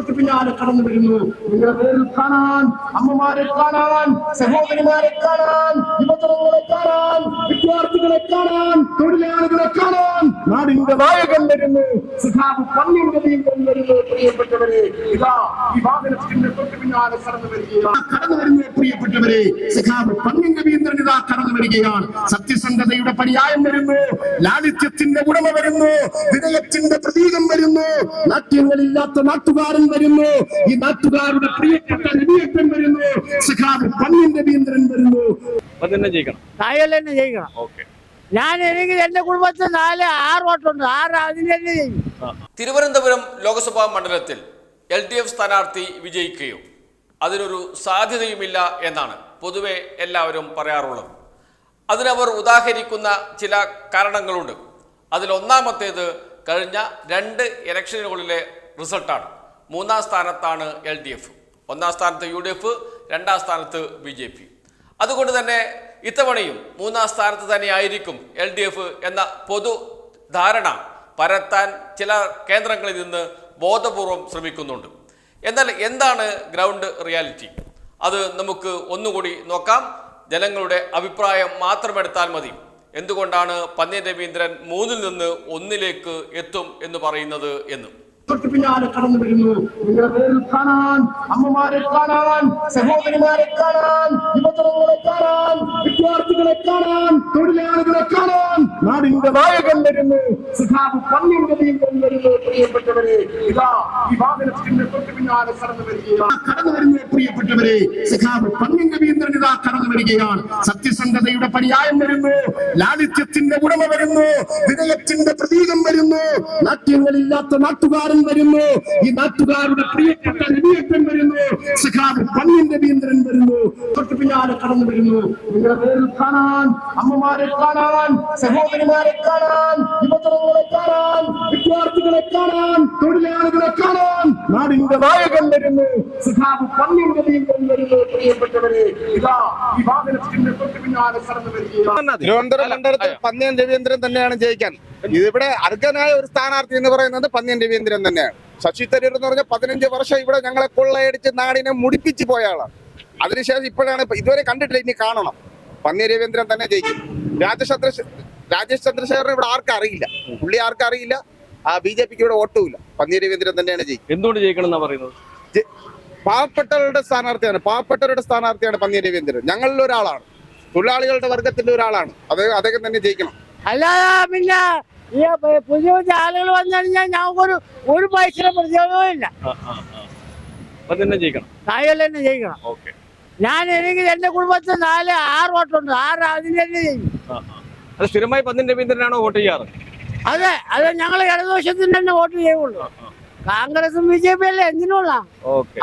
തൊട്ട് പിന്നാലെ കടന്നു വരുന്നു. നിങ്ങളെ പേരിൽ കാണാൻ അമ്മമാരെ കാണാൻ സഹോദരിമാരെ കാണാൻ യുവജനങ്ങളെ കാണാൻ വിദ്യാർത്ഥികളെ കാണാൻ തൊഴിലാളികളെ കാണാൻ നാടിന്റെ നായകൻ വരുന്നു. സുഖാബ് വീണ്ടും വരുന്നു പ്രിയപ്പെട്ടവരെ. ഇതാ ഈ വാഹനത്തിന്റെ തൊട്ട് പിന്നാലെ കടന്നു വരികയാണ്. കടന്നു വരുന്നു പ്രിയപ്പെട്ടവരെ സുഖാബ് പന്നിന്റെ രവീന്ദ്രൻ ഇതാ കടന്നു വരികയാണ്. സത്യസന്ധതയുടെ പര്യായം വരുന്നു. ലാളിത്യത്തിന്റെ ഉടമ വരുന്നു. വിനയത്തിന്റെ പ്രതീകം വരുന്നു. നാട്യങ്ങളില്ലാത്ത നാട്ടുകാരൻ വരുന്നു. ഈ നാട്ടുകാരുടെ പ്രിയപ്പെട്ട നബിയപ്പൻ വരുന്നു. സഖാബ് പന്നിന്റെ രവീന്ദ്രൻ വരുന്നു. അപ്പൊ തന്നെ ജയിക്കണം. ഞാൻ എനിക്ക് എന്റെ കുടുംബത്തിൽ നാല് ആറ് വോട്ടുണ്ട്. ആറ് അതിന് തന്നെ ചെയ്യും തിരുവനന്തപുരം ലോക്സഭാ മണ്ഡലത്തിൽ എൽ ഡി എഫ് സ്ഥാനാർത്ഥി വിജയിക്കുകയും അതിനൊരു സാധ്യതയുമില്ല എന്നാണ് പൊതുവെ എല്ലാവരും പറയാറുള്ളത്. അതിനവർ ഉദാഹരിക്കുന്ന ചില കാരണങ്ങളുണ്ട്. അതിലൊന്നാമത്തേത് കഴിഞ്ഞ രണ്ട് ഇലക്ഷനുകളിലെ റിസൾട്ടാണ്. മൂന്നാം സ്ഥാനത്താണ് എൽ ഡി എഫ്. ഒന്നാം സ്ഥാനത്ത് യു ഡി എഫ് രണ്ടാം സ്ഥാനത്ത് ബി ജെ പി. അതുകൊണ്ട് തന്നെ ഇത്തവണയും മൂന്നാം സ്ഥാനത്ത് തന്നെയായിരിക്കും എൽ ഡി എഫ് എന്ന പൊതു ധാരണ പരത്താൻ ചില കേന്ദ്രങ്ങളിൽ നിന്ന് ബോധപൂർവം ശ്രമിക്കുന്നുണ്ട്. എന്നാൽ എന്താണ് ഗ്രൗണ്ട് റിയാലിറ്റി? അത് നമുക്ക് ഒന്നുകൂടി നോക്കാം. ജനങ്ങളുടെ അഭിപ്രായം മാത്രമെടുത്താൽ മതി. എന്തുകൊണ്ടാണ് പന്നി രവീന്ദ്രൻ മൂന്നിൽ നിന്ന് ഒന്നിലേക്ക് എത്തും എന്ന് പറയുന്നത് എന്ന്? തൊട്ട് പിന്നാലെ കടന്നു വരുന്നു. കാണാൻ അമ്മമാരെ കാണാൻ സഹോദരിമാരെ കാണാൻ യുവജനങ്ങളെ കാണാൻ വിദ്യാർത്ഥികളെ കാണാൻ തൊഴിലാളികളെ കാണാൻ നാടിന്റെ നായകൻ വരുന്നു. സുഖാബ് വീണ്ടും വരുന്നു പ്രിയപ്പെട്ടവരെ. ഇതാ ഈ വാഹനത്തിന്റെ തൊട്ട് പിന്നാലെ കടന്നു വരികയാണ്. കടന്നു വരുന്നു പ്രിയപ്പെട്ടവരെ സുഖാബ് പന്നിന്റെ വീണ്ടും ഇതാ കടന്നു വരികയാണ്. സത്യസന്ധതയുടെ പര്യായം വരുന്നു ലാളിത്യത്തിന്റെ ഉടമ വരുന്നു വിനയത്തിന്റെ പ്രതീകം വരുന്നു. നാട്യങ്ങളില്ലാത്ത നാട്ടുകാരൻ വരുന്നു ഈ നാട്ടുകാരുടെ പ്രിയപ്പെട്ട നബിയപ്പൻ വരുന്നു സഖാബ് രവീന്ദ്രൻ വരുന്നു? തൊട്ട് പിന്നാലെ കടന്നു വരുന്നു. നിങ്ങളുടെ പേരിൽ കാണാൻ അമ്മമാരെ കാണാൻ സഹോദരിമാരെ കാണാൻ യുവജനങ്ങളെ കാണാൻ വിദ്യാർത്ഥികളെ കാണാൻ തൊഴിലാളികളെ കാണാൻ നാടിന്റെ നായകൻ വരുന്നു. സഖാബ് പന്നിന്റെ രവീന്ദ്രൻ വരുന്നു. പ്രിയപ്പെട്ടവരെ ഇതാ ഈ വാഹനത്തിന്റെ തൊട്ട് പിന്നാലെ കടന്നു വരികയാണ്. തിരുവനന്തപുരം മണ്ഡലത്തിൽ പന്നിയൻ രവീന്ദ്രൻ തന്നെയാണ് ജയിക്കാൻ. ഇതിവിടെ അർഹനായ ഒരു സ്ഥാനാർത്ഥി എന്ന് പറയുന്നത് പന്നിയൻ രവീന്ദ്രൻ തന്നെയാണ്. ശശി തരൂർ എന്ന് പറഞ്ഞ പതിനഞ്ച് വർഷം ഇവിടെ ഞങ്ങളെ കൊള്ളയടിച്ച് നാടിനെ മുടിപ്പിച്ച് പോയ ആളാണ് അതിനുശേഷം ഇപ്പോഴാണ് ഇപ്പൊ ഇതുവരെ കണ്ടിട്ടില്ല ഇനി കാണണം. പന്നി രവീന്ദ്രൻ തന്നെ ജയിക്കും. രാജേഷ് ചന്ദ്രശേ രാജേഷ് ചന്ദ്രശേഖരൻ ഇവിടെ ആർക്കും അറിയില്ല. പുള്ളി ആർക്കും അറിയില്ല. ആ ബി ജെ പിക്ക് ഇവിടെ വോട്ടുമില്ല പന്നി രവീന്ദ്രൻ തന്നെയാണ് ജയിക്കും. എന്തുകൊണ്ട് ജയിക്കണം എന്നാ പറയുന്നത് പാവപ്പെട്ടവരുടെ സ്ഥാനാർത്ഥിയാണ് പാവപ്പെട്ടവരുടെ സ്ഥാനാർത്ഥിയാണ് പന്നി രവീന്ദ്രൻ. ഞങ്ങളിൽ ഒരാളാണ് തൊഴിലാളികളുടെ വർഗത്തിന്റെ ഒരാളാണ്. അത് അദ്ദേഹം തന്നെ ജയിക്കണം. അല്ലാതെ പിന്നെ ഈ പുതിയ പുതിയ ആളുകൾ വന്നു കഴിഞ്ഞാൽ ഞങ്ങൾക്കൊരു ഒരു പൈസയുടെ പ്രചോദനവും ഇല്ല. ആ, ആ, ആ. അപ്പൊ തന്നെ ജയിക്കണം. നായകൽ തന്നെ ജയിക്കണം. ഓക്കെ. ഞാൻ എനിക്ക് എന്റെ കുടുംബത്തിൽ നാല് ആറ് വോട്ടുണ്ട്. ആറ് അതിന് തന്നെ ചെയ്യും അത് സ്ഥിരമായി പന്ന്യൻ രവീന്ദ്രനാണോ വോട്ട് ചെയ്യാറ്? അതെ അത് ഞങ്ങൾ ഇടതുവശത്തിന് തന്നെ വോട്ട് ചെയ്യുള്ളൂ. കോൺഗ്രസും ബി ജെ പി അല്ലേ എന്തിനുള്ള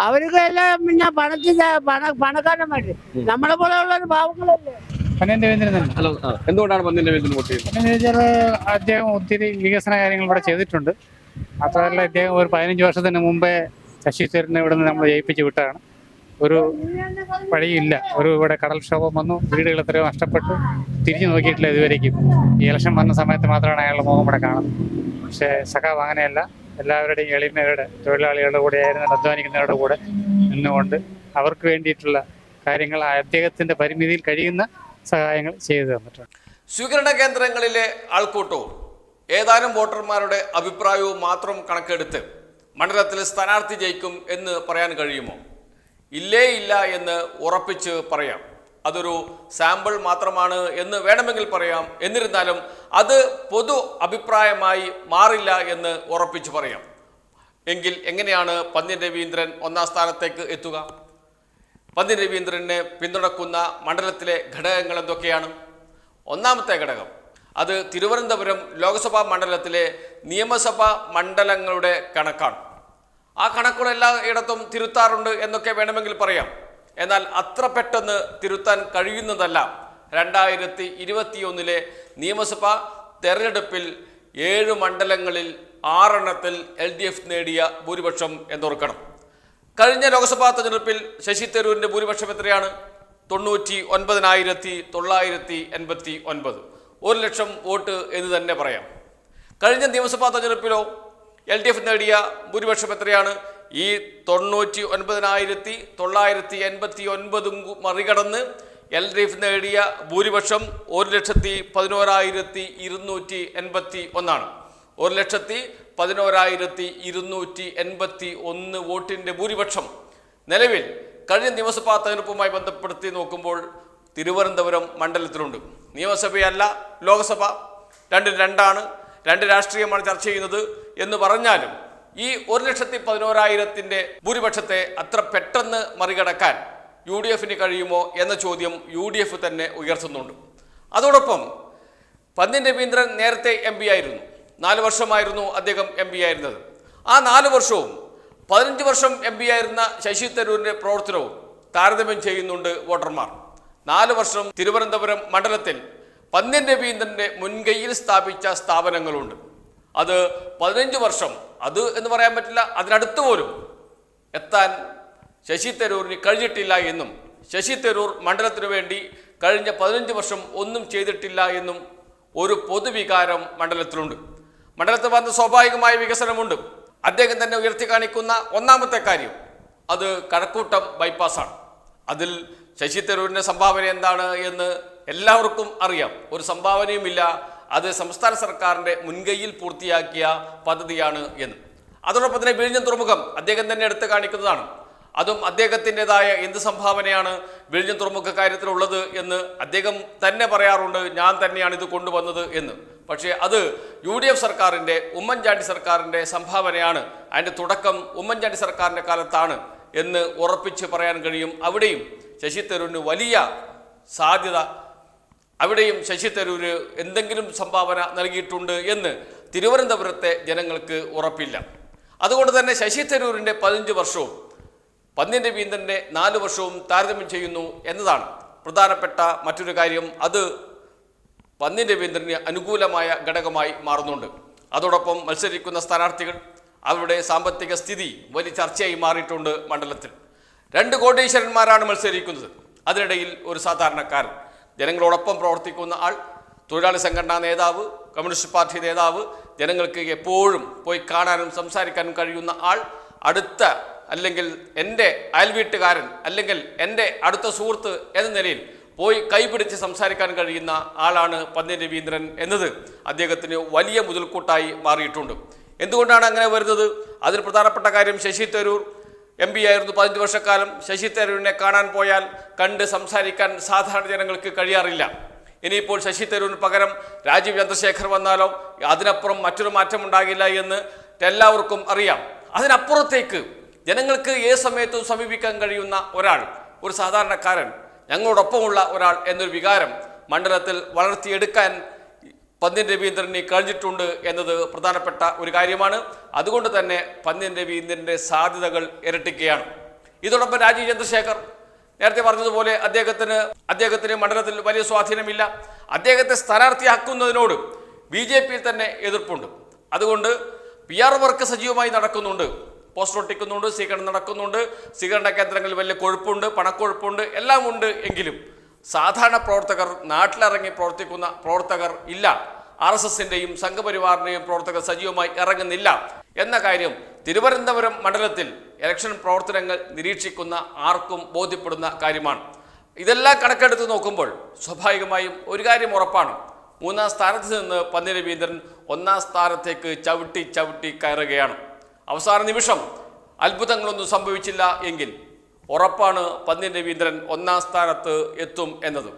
അവർക്ക് എല്ലാം പിന്നെ പണത്തിൽ പണ പണക്കാരന്മാര്. നമ്മളെ പോലെയുള്ള പാവങ്ങളല്ലേ? പന്നൻ രവീന്ദ്രൻ തന്നെ ഹലോ എന്തുകൊണ്ടാണ് രവീന്ദ്രൻ വോട്ട് ചെയ്യുന്നത്? പന്നൻ രവീന്ദ്രൻ അദ്ദേഹം ഒത്തിരി വികസന കാര്യങ്ങൾ ഇവിടെ ചെയ്തിട്ടുണ്ട്. മാത്രമല്ല ഇദ്ദേഹം ഒരു പതിനഞ്ച് വർഷത്തിന് മുമ്പേ ശശി തരൂരിനെ ഇവിടെ നിന്ന് നമ്മൾ ജയിപ്പിച്ച് വിട്ടതാണ്. ഒരു വഴിയില്ല. ഒരു ഇവിടെ കടൽക്ഷോഭം വന്നു. വീടുകൾ എത്രയോ നഷ്ടപ്പെട്ടു. തിരിഞ്ഞു നോക്കിയിട്ടില്ല ഇതുവരേക്കും. ഈ ഇലക്ഷൻ വന്ന സമയത്ത് മാത്രമാണ് അയാളുടെ മുഖം ഇവിടെ കാണുന്നത്. പക്ഷേ സഖാവ് അങ്ങനെയല്ല. എല്ലാവരുടെയും എളിമയുടെ തൊഴിലാളികളുടെ കൂടെ ആയിരുന്നു അധ്വാനിക്കുന്നവരുടെ കൂടെ നിന്നുകൊണ്ട് അവർക്ക് വേണ്ടിയിട്ടുള്ള കാര്യങ്ങൾ അദ്ദേഹത്തിന്റെ പരിമിതിയിൽ കഴിയുന്ന സഹായങ്ങൾ ചെയ്തു തന്നിട്ടുണ്ട്. സ്വീകരണ കേന്ദ്രങ്ങളിലെ ആൾക്കൂട്ടവും ഏതാനും വോട്ടർമാരുടെ അഭിപ്രായവും മാത്രം കണക്കെടുത്ത് മണ്ഡലത്തിൽ സ്ഥാനാർത്ഥി ജയിക്കും എന്ന് പറയാൻ കഴിയുമോ? ഇല്ലേ ഇല്ല എന്ന് ഉറപ്പിച്ച് പറയാം. അതൊരു സാമ്പിൾ മാത്രമാണ് എന്ന് വേണമെങ്കിൽ പറയാം. എന്നിരുന്നാലും അത് പൊതു അഭിപ്രായമായി മാറില്ല എന്ന് ഉറപ്പിച്ച് പറയാം. എങ്കിൽ എങ്ങനെയാണ് പന്നി രവീന്ദ്രൻ ഒന്നാം സ്ഥാനത്തേക്ക് എത്തുക? പന്ന്യൻ രവീന്ദ്രനെ പിന്തുണക്കുന്ന മണ്ഡലത്തിലെ ഘടകങ്ങൾ എന്തൊക്കെയാണ്? ഒന്നാമത്തെ ഘടകം അത് തിരുവനന്തപുരം ലോക്സഭാ മണ്ഡലത്തിലെ നിയമസഭാ മണ്ഡലങ്ങളുടെ കണക്കാണ്. ആ കണക്കുകൾ എല്ലായിടത്തും തിരുത്താറുണ്ട് എന്നൊക്കെ വേണമെങ്കിൽ പറയാം. എന്നാൽ അത്ര പെട്ടെന്ന് തിരുത്താൻ കഴിയുന്നതല്ല. രണ്ടായിരത്തി ഇരുപത്തിയൊന്നിലെ നിയമസഭാ തെരഞ്ഞെടുപ്പിൽ ഏഴ് മണ്ഡലങ്ങളിൽ ആറെണ്ണത്തിൽ എൽ ഡി എഫ് നേടിയ ഭൂരിപക്ഷം എന്നോർക്കണം. കഴിഞ്ഞ ലോക്സഭാ തെരഞ്ഞെടുപ്പിൽ ശശി തരൂരിന്റെ ഭൂരിപക്ഷം എത്രയാണ്? തൊണ്ണൂറ്റി ഒൻപതിനായിരത്തി തൊള്ളായിരത്തി എൺപത്തി ഒൻപത് ഒരു ലക്ഷം വോട്ട് എന്ന് തന്നെ പറയാം. കഴിഞ്ഞ നിയമസഭാ തെരഞ്ഞെടുപ്പിലോ എൽ ഡി എഫ് നേടിയ ഭൂരിപക്ഷം എത്രയാണ്? ഈ തൊണ്ണൂറ്റി ഒൻപതിനായിരത്തി തൊള്ളായിരത്തി എൺപത്തി ഒൻപതും മറികടന്ന് എൽ ഡി എഫ് നേടിയ ഭൂരിപക്ഷം ഒരു ലക്ഷത്തി പതിനോരായിരത്തി ഇരുന്നൂറ്റി എൺപത്തി ഒന്നാണ് ഒരു ലക്ഷത്തി പതിനോരായിരത്തി ഇരുന്നൂറ്റി എൺപത്തി ഒന്ന് വോട്ടിന്റെ ഭൂരിപക്ഷം നിലവിൽ കഴിഞ്ഞ നിയമസഭാ തെരഞ്ഞെടുപ്പുമായി ബന്ധപ്പെടുത്തി നോക്കുമ്പോൾ തിരുവനന്തപുരം മണ്ഡലത്തിലുണ്ട്. നിയമസഭയല്ല ലോക്സഭ. രണ്ടും രണ്ടാണ് രണ്ട് രാഷ്ട്രീയമാണ് ചർച്ച ചെയ്യുന്നത് എന്ന് പറഞ്ഞാലും ഈ ഒരു ലക്ഷത്തി പതിനോരായിരത്തിന്റെ ഭൂരിപക്ഷത്തെ അത്ര പെട്ടെന്ന് മറികടക്കാൻ യു ഡി എഫിന് കഴിയുമോ എന്ന ചോദ്യം യു ഡി എഫ് തന്നെ ഉയർത്തുന്നുണ്ട്. അതോടൊപ്പം പന്നിൻ രവീന്ദ്രൻ നേരത്തെ എം പി ആയിരുന്നു. നാല് വർഷമായിരുന്നു അദ്ദേഹം എം പി ആയിരുന്നത്. ആ നാല് വർഷവും പതിനഞ്ച് വർഷം എം പി ആയിരുന്ന ശശി തരൂരിന്റെ പ്രവർത്തനവും താരതമ്യം ചെയ്യുന്നുണ്ട് വോട്ടർമാർ. നാല് വർഷം തിരുവനന്തപുരം മണ്ഡലത്തിൽ പന്ന്യൻ രവീന്ദ്രന്റെ മുൻകൈയിൽ സ്ഥാപിച്ച സ്ഥാപനങ്ങളുണ്ട്. അത് പതിനഞ്ച് വർഷം അത് എന്ന് പറയാൻ പറ്റില്ല അതിനടുത്ത് പോലും എത്താൻ ശശി തരൂരിന് കഴിഞ്ഞിട്ടില്ല എന്നും ശശി തരൂർ മണ്ഡലത്തിനു വേണ്ടി കഴിഞ്ഞ പതിനഞ്ച് വർഷം ഒന്നും ചെയ്തിട്ടില്ല എന്നും ഒരു പൊതുവികാരം മണ്ഡലത്തിലുണ്ട്. മണ്ഡലത്തിൽ വന്ന് സ്വാഭാവികമായ വികസനമുണ്ട്. അദ്ദേഹം തന്നെ ഉയർത്തി കാണിക്കുന്ന ഒന്നാമത്തെ കാര്യം അത് കഴക്കൂട്ടം ബൈപ്പാസാണ്. അതിൽ ശശി തരൂരിന്റെ സംഭാവന എന്താണ് എന്ന് എല്ലാവർക്കും അറിയാം. ഒരു സംഭാവനയുമില്ല അത് സംസ്ഥാന സർക്കാരിന്റെ മുൻകൈയിൽ പൂർത്തിയാക്കിയ പദ്ധതിയാണ് എന്ന്. അതോടൊപ്പം തന്നെ വിഴിഞ്ഞം തുറമുഖം അദ്ദേഹം തന്നെ എടുത്ത് കാണിക്കുന്നതാണ്. അതും അദ്ദേഹത്തിന്റെതായ എന്ത് സംഭാവനയാണ് വിഴിഞ്ഞം തുറമുഖ കാര്യത്തിലുള്ളത് എന്ന് അദ്ദേഹം തന്നെ പറയാറുണ്ട്. ഞാൻ തന്നെയാണ് ഇത് കൊണ്ടുവന്നത് എന്ന്. പക്ഷേ അത് യു ഡി എഫ് സർക്കാരിന്റെ ഉമ്മൻചാണ്ടി സർക്കാരിന്റെ സംഭാവനയാണ്. അതിന്റെ തുടക്കം ഉമ്മൻചാണ്ടി സർക്കാരിന്റെ കാലത്താണ് എന്ന് ഉറപ്പിച്ച് പറയാൻ കഴിയും. അവിടെയും ശശി തരൂരിന് വലിയ സാധ്യത അവിടെയും ശശി തരൂര് എന്തെങ്കിലും സംഭാവന നൽകിയിട്ടുണ്ട് എന്ന് തിരുവനന്തപുരത്തെ ജനങ്ങൾക്ക് ഉറപ്പില്ല. അതുകൊണ്ട് തന്നെ ശശി തരൂരിന്റെ പതിനഞ്ച് വർഷവും പന്നിന്റെ രവീന്ദ്രന്റെ നാല് വർഷവും താരതമ്യം ചെയ്യുന്നു എന്നതാണ് പ്രധാനപ്പെട്ട മറ്റൊരു കാര്യം. അത് പന്ന്യൻ രവീന്ദ്രന് അനുകൂലമായ ഘടകമായി മാറുന്നുണ്ട്. അതോടൊപ്പം മത്സരിക്കുന്ന സ്ഥാനാർത്ഥികൾ അവരുടെ സാമ്പത്തിക സ്ഥിതി വലിയ ചർച്ചയായി മാറിയിട്ടുണ്ട് മണ്ഡലത്തിൽ. രണ്ട് കോടീശ്വരന്മാരാണ് മത്സരിക്കുന്നത്. അതിനിടയിൽ ഒരു സാധാരണക്കാരൻ. ജനങ്ങളോടൊപ്പം പ്രവർത്തിക്കുന്ന ആൾ തൊഴിലാളി സംഘടനാ നേതാവ് കമ്മ്യൂണിസ്റ്റ് പാർട്ടി നേതാവ് ജനങ്ങൾക്ക് എപ്പോഴും പോയി കാണാനും സംസാരിക്കാനും കഴിയുന്ന ആൾ അടുത്ത അല്ലെങ്കിൽ എന്റെ അയൽവീട്ടുകാരൻ അല്ലെങ്കിൽ എന്റെ അടുത്ത സുഹൃത്ത് എന്ന നിലയിൽ പോയി കൈപിടിച്ച് സംസാരിക്കാൻ കഴിയുന്ന ആളാണ് പന്ന്യൻ രവീന്ദ്രൻ എന്നത് അദ്ദേഹത്തിന് വലിയ മുതൽക്കൂട്ടായി മാറിയിട്ടുണ്ട്. എന്തുകൊണ്ടാണ് അങ്ങനെ വരുന്നത്? അതിൽ പ്രധാനപ്പെട്ട കാര്യം ശശി തരൂർ. എം പി ആയിരുന്നു പതിനഞ്ച് വർഷക്കാലം. ശശി തരൂരിനെ കാണാൻ പോയാൽ കണ്ട് സംസാരിക്കാൻ സാധാരണ ജനങ്ങൾക്ക് കഴിയാറില്ല. ഇനിയിപ്പോൾ ശശി തരൂരിന് പകരം രാജീവ് ചന്ദ്രശേഖർ വന്നാലോ? അതിനപ്പുറം മറ്റൊരു മാറ്റം ഉണ്ടാകില്ല എന്ന് എല്ലാവർക്കും അറിയാം. അതിനപ്പുറത്തേക്ക് ജനങ്ങൾക്ക് ഏത് സമയത്തും സമീപിക്കാൻ കഴിയുന്ന ഒരാൾ ഒരു സാധാരണക്കാരൻ ഞങ്ങളോടൊപ്പമുള്ള ഒരാൾ എന്നൊരു വികാരം മണ്ഡലത്തിൽ വളർത്തിയെടുക്കാൻ പന്ന്യൻ രവീന്ദ്രന് കഴിഞ്ഞിട്ടുണ്ട് എന്നത് പ്രധാനപ്പെട്ട ഒരു കാര്യമാണ്. അതുകൊണ്ട് തന്നെ പന്ന്യൻ രവീന്ദ്രന്റെ സാധ്യതകൾ ഇരട്ടിക്കുകയാണ്. ഇതോടൊപ്പം രാജീവ് ചന്ദ്രശേഖർ നേരത്തെ പറഞ്ഞതുപോലെ അദ്ദേഹത്തിന് അദ്ദേഹത്തിന് മണ്ഡലത്തിൽ വലിയ സ്വാധീനമില്ല. അദ്ദേഹത്തെ സ്ഥാനാർത്ഥിയാക്കുന്നതിനോട് ബി ജെ പിയിൽ തന്നെ എതിർപ്പുണ്ട്. അതുകൊണ്ട് പി ആർ വർക്ക് സജീവമായി നടക്കുന്നുണ്ട്. പോസ്റ്റർ ഒട്ടിക്കുന്നുണ്ട് സ്വീകരണം നടക്കുന്നുണ്ട്. സ്വീകരണ കേന്ദ്രങ്ങളിൽ വലിയ കൊഴുപ്പുണ്ട് പണക്കൊഴുപ്പുണ്ട് എല്ലാം ഉണ്ട് എങ്കിലും സാധാരണ പ്രവർത്തകർ നാട്ടിലിറങ്ങി പ്രവർത്തിക്കുന്ന പ്രവർത്തകർ ഇല്ല. ആർ എസ് എസിന്റെയും സംഘപരിവാറിന്റെയും പ്രവർത്തകർ സജീവമായി ഇറങ്ങുന്നില്ല. എന്ന കാര്യം തിരുവനന്തപുരം മണ്ഡലത്തിൽ ഇലക്ഷൻ പ്രവർത്തനങ്ങൾ നിരീക്ഷിക്കുന്ന ആർക്കും ബോധ്യപ്പെടുന്ന കാര്യമാണ്. ഇതെല്ലാം കണക്കെടുത്ത് നോക്കുമ്പോൾ സ്വാഭാവികമായും ഒരു കാര്യം ഉറപ്പാണ്. മൂന്നാം സ്ഥാനത്ത് നിന്ന് പന്നി രവീന്ദ്രൻ ഒന്നാം സ്ഥാനത്തേക്ക് ചവിട്ടി ചവിട്ടി കയറുകയാണ്. അവസാന നിമിഷം അത്ഭുതങ്ങളൊന്നും സംഭവിച്ചില്ല എങ്കിൽ ഉറപ്പാണ് പന്ന്യൻ രവീന്ദ്രൻ ഒന്നാം സ്ഥാനത്ത് എത്തും എന്നത്.